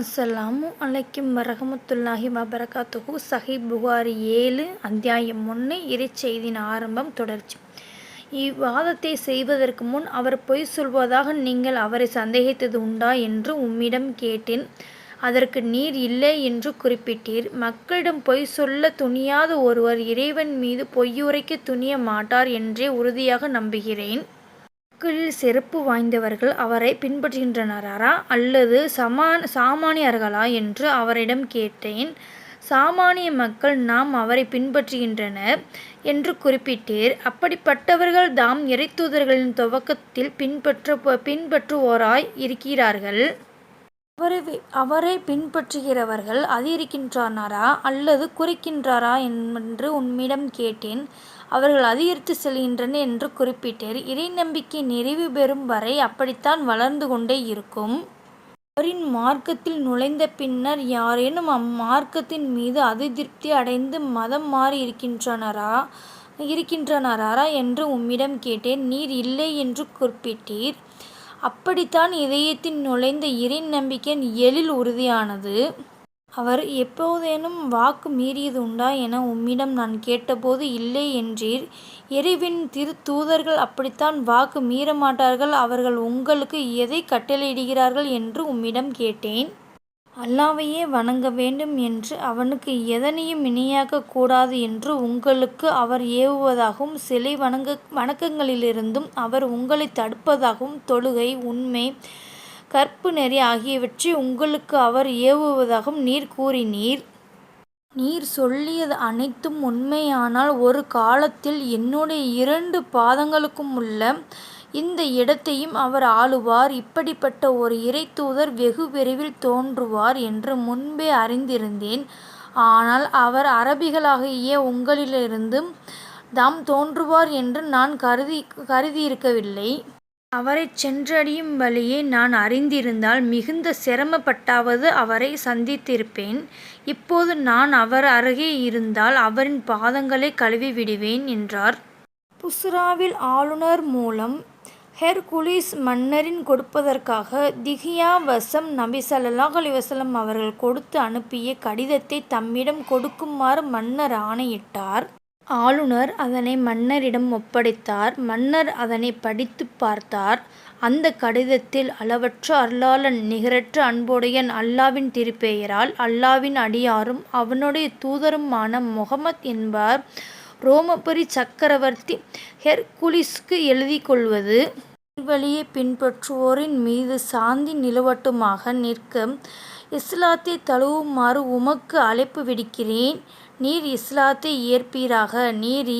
அஸ்ஸலாமு அலைக்கும் வரகமத்துல்லாஹி வபரகாத்துஹு. சஹி புகாரி ஏழு அத்தியாயம் ஒன்று இறைச்செய்தின் ஆரம்பம் தொடர்ச்சி. இவ்வாதத்தை செய்வதற்கு முன் அவர் பொய் சொல்வதாக நீங்கள் அவரை சந்தேகித்தது உண்டா என்று உம்மிடம் கேட்டேன். அதற்கு நீர் இல்லை என்று குறிப்பிட்டீர். மக்களிடம் பொய் சொல்ல துணியாத ஒருவர் இறைவன் மீது பொய்யுரைக்க துணிய மாட்டார் என்றே உறுதியாக நம்புகிறேன். மக்களில் சிறப்பு வாய்ந்தவர்கள் அவரை பின்பற்றுகின்றனரா அல்லது சமான் சாமானியர்களா என்று அவரிடம் கேட்டேன். சாமானிய மக்கள் நாம் அவரை பின்பற்றுகின்றனர் என்று குறிப்பிட்டீர். அப்படிப்பட்டவர்கள் தாம் இறைத்தூதர்களின் துவக்கத்தில் பின்பற்ற பின்பற்றுவோராய் இருக்கிறார்கள். அவரை அவரை பின்பற்றுகிறவர்கள் அதிகரிக்கின்றனரா? அல்லது குறைக்கின்றாரா என்று உம்மிடம் கேட்டேன். அவர்கள் அதிகரித்து செல்கின்றனர் என்று குறிப்பிட்டீர் இறை நம்பிக்கை நிறைவு பெறும் வரை அப்படித்தான் வளர்ந்து கொண்டே இருக்கும். அவரின் மார்க்கத்தில் நுழைந்த பின்னர் யாரேனும் அம்மார்க்கத்தின் மீது அதிருப்தி அடைந்து மதம் மாறி இருக்கின்றனரா இருக்கின்றனரா என்று உம்மிடம் கேட்டேன். நீர் இல்லை என்று குறிப்பிட்டீர். அப்படித்தான் இதயத்தில் நுழைந்த இறை நம்பிக்கை எழில் உறுதியானது அவர் எப்போதேனும் வாக்கு மீறியது உண்டா என உம்மிடம் நான் கேட்டபோது இல்லை என்றீர். திரு தூதர்கள் அப்படித்தான் வாக்கு மீறமாட்டார்கள் அவர்கள் உங்களுக்கு எதை கட்டளையிடுகிறார்கள் என்று உம்மிடம் கேட்டேன். அல்லாவையே வணங்க வேண்டும் என்று அவனுக்கு எதனையும் இணையாக்கக் கூடாது என்று உங்களுக்கு அவர் ஏவுவதாகவும் சிலை வணங்க வணக்கங்களிலிருந்தும் அவர் உங்களை தடுப்பதாகவும் தொழுகை உண்மை கற்பு நெறி ஆகியவற்றை உங்களுக்கு அவர் ஏவுவதாகவும் நீர் கூறினீர். நீர் சொல்லியது அனைத்தும் உண்மையானால் ஒரு காலத்தில் என்னுடைய இரண்டு பாதங்களுக்கும் உள்ள இந்த இடத்தையும் அவர் ஆளுவார். இப்படிப்பட்ட ஒரு இறைத்தூதர் வெகு விரைவில் தோன்றுவார் என்று முன்பே அறிந்திருந்தேன். ஆனால் அவர் அரபிகளாகிய உங்களிலிருந்து தாம் தோன்றுவார் என்று நான் கருதி கருதியிருக்கவில்லை. அவரை சென்றடையும் வழியை நான் அறிந்திருந்தால் மிகுந்த சிரமப்பட்டாவது அவரை சந்தித்திருப்பேன். இப்போது நான் அவர் அருகே இருந்தால் அவரின் பாதங்களை கழுவி விடுவேன் என்றார். புசுராவில் ஆளுநர் மூலம் ஹெர்குலிஸ் மன்னரின் கொடுப்பதற்காக திகியா வசம் நபி சல்லாஹ் அலிவசலம் அவர்கள் கொடுத்து அனுப்பிய கடிதத்தை தம்மிடம் கொடுக்குமாறு மன்னர் ஆணையிட்டார். ஆளுநர் அதனை மன்னரிடம் ஒப்படைத்தார். மன்னர் அதனை படித்துப் பார்த்தார். அந்த கடிதத்தில் அளவற்ற அருளாளன் நிகரற்ற அன்புடையன் அல்லாவின் திருப்பெயரால் அல்லாவின் அடியாரும் அவனுடைய தூதருமான முகமத் என்பார் ரோமபுரி சக்கரவர்த்தி ஹெர்குலிஸ்க்கு எழுதி கொள்வது. நல்வழியைப் பின்பற்றுவோரின் மீது சாந்தி நிலவட்டுமாக நிற்க இஸ்லாத்தைத் தழுவுமாறு உமக்கு அழைப்பு விடுக்கிறேன். நீர் இஸ்லாத்தை ஏற்பீராக நீர்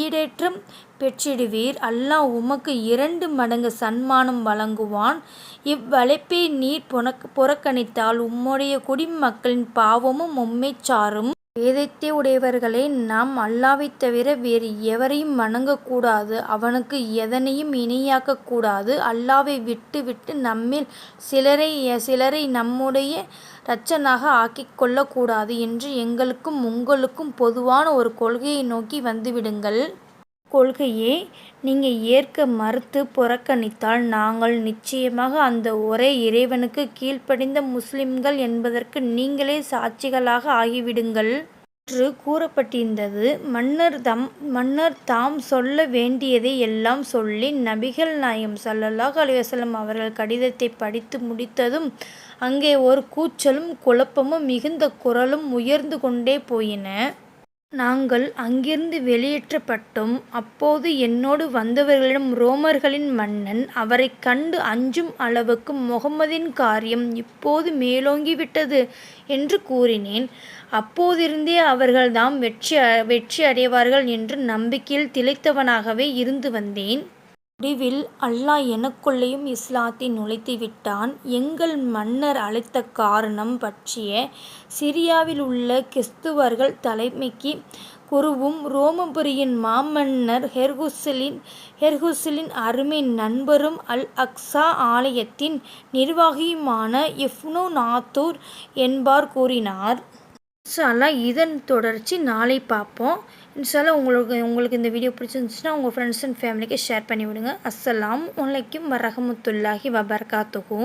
ஈடேற்றம் பெற்றிடுவீர். அல்லாஹ் உமக்கு இரண்டு மடங்கு சன்மானம் வழங்குவான். இவ்வழைப்பை நீர் புறக்கணித்தால் உம்முடைய குடிமக்களின் பாவமும் உம்மைச் சாரும். வேதத்தை உடையவர்களே நாம் அல்லாவைத் தவிர வேறு எவரையும் வணங்கக்கூடாது அவனுக்கு எதனையும் இணையாக்கக் கூடாது. அல்லாவை விட்டு விட்டு நம்மில் சிலரை சிலரை நம்முடைய இரட்சகனாக ஆக்கிக் கொள்ளக்கூடாது என்று எங்களுக்கும் உங்களுக்கும் பொதுவான ஒரு கொள்கையை நோக்கி வந்துவிடுங்கள். கொள்கையை நீங்கள் ஏற்க மறுத்து புறக்கணித்தால் நாங்கள் நிச்சயமாக அந்த ஒரே இறைவனுக்கு கீழ்ப்படிந்த முஸ்லிம்கள் என்பதற்கு நீங்களே சாட்சிகளாக ஆகிவிடுங்கள். என்று கூறப்பட்டிருந்தது. மன்னர் தம் மன்னர் தாம் சொல்ல வேண்டியதை எல்லாம் சொல்லி நபிகள் நாயம் ஸல்லல்லாஹு அலிவசலம் அவர்கள் கடிதத்தை படித்து முடித்ததும் அங்கே ஒரு கூச்சலும் குழப்பமும் மிகுந்த குரலும் உயர்ந்து கொண்டே போயின. நாங்கள் அங்கிருந்து வெளியேற்றப்பட்டோம். அப்போது என்னோடு வந்தவர்களிடம் ரோமர்களின் மன்னன் அவரைக் கண்டு அஞ்சும் அளவுக்கு முகம்மதின் காரியம் இப்போது மேலோங்கிவிட்டது என்று கூறினேன். அப்போதிருந்தே அவர்கள் தாம் வெற்றி அடைவார்கள் என்று நம்பிக்கையில் திளைத்தவனாகவே இருந்து வந்தேன். முடிவில் அல்லாஹ் எனக்குள்ளேயும் இஸ்லாத்தை நுழைத்துவிட்டான். எங்கள் மன்னர் அழைத்த காரணம் பற்றிய சிரியாவில் உள்ள கிறிஸ்துவர்கள் தலைமைக்கு குருவும் ரோமபுரியின் மாமன்னர் ஹெர்குலிஸின் அருமை நண்பரும் அல் அக்ஸா ஆலயத்தின் நிர்வாகியுமான இஃப்னு நாத்தூர் என்பார் கூறினார். ஸோ அதெல்லாம் இதன் தொடர்ச்சி நாளை பார்ப்போம். இன்ஷா உங்களுக்கு உங்களுக்கு இந்த வீடியோ பிடிச்சிருந்துச்சுன்னா உங்கள் ஃப்ரெண்ட்ஸ் அண்ட் ஃபேமிலிக்கு ஷேர் பண்ணி விடுங்க. அஸ்ஸலாம் அலைக்கும் வரஹமத்துல்லாஹி வபரகாத்துஹு.